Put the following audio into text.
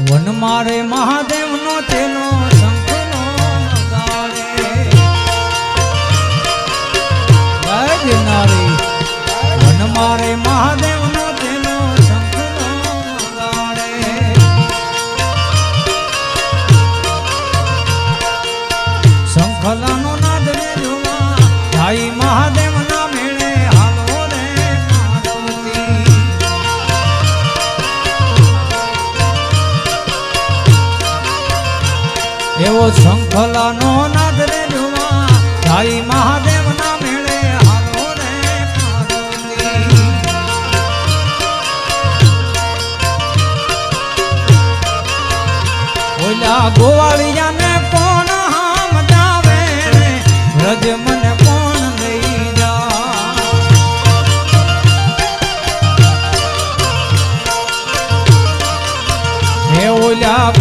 One મારે મહાદેવનો તેનો શંખનો વગાડે વન મારે મહાદેવનો તેનો વગાડે શંખલાનો એવો શંખલાનો નાદ રે જોવા ભાઈ મહાદેવના મેળે હાલો રે ઓલા ગોવાળિયાને કોણ હામ જાવે રે? રજ મને કોણ લઈ જા? ઓલા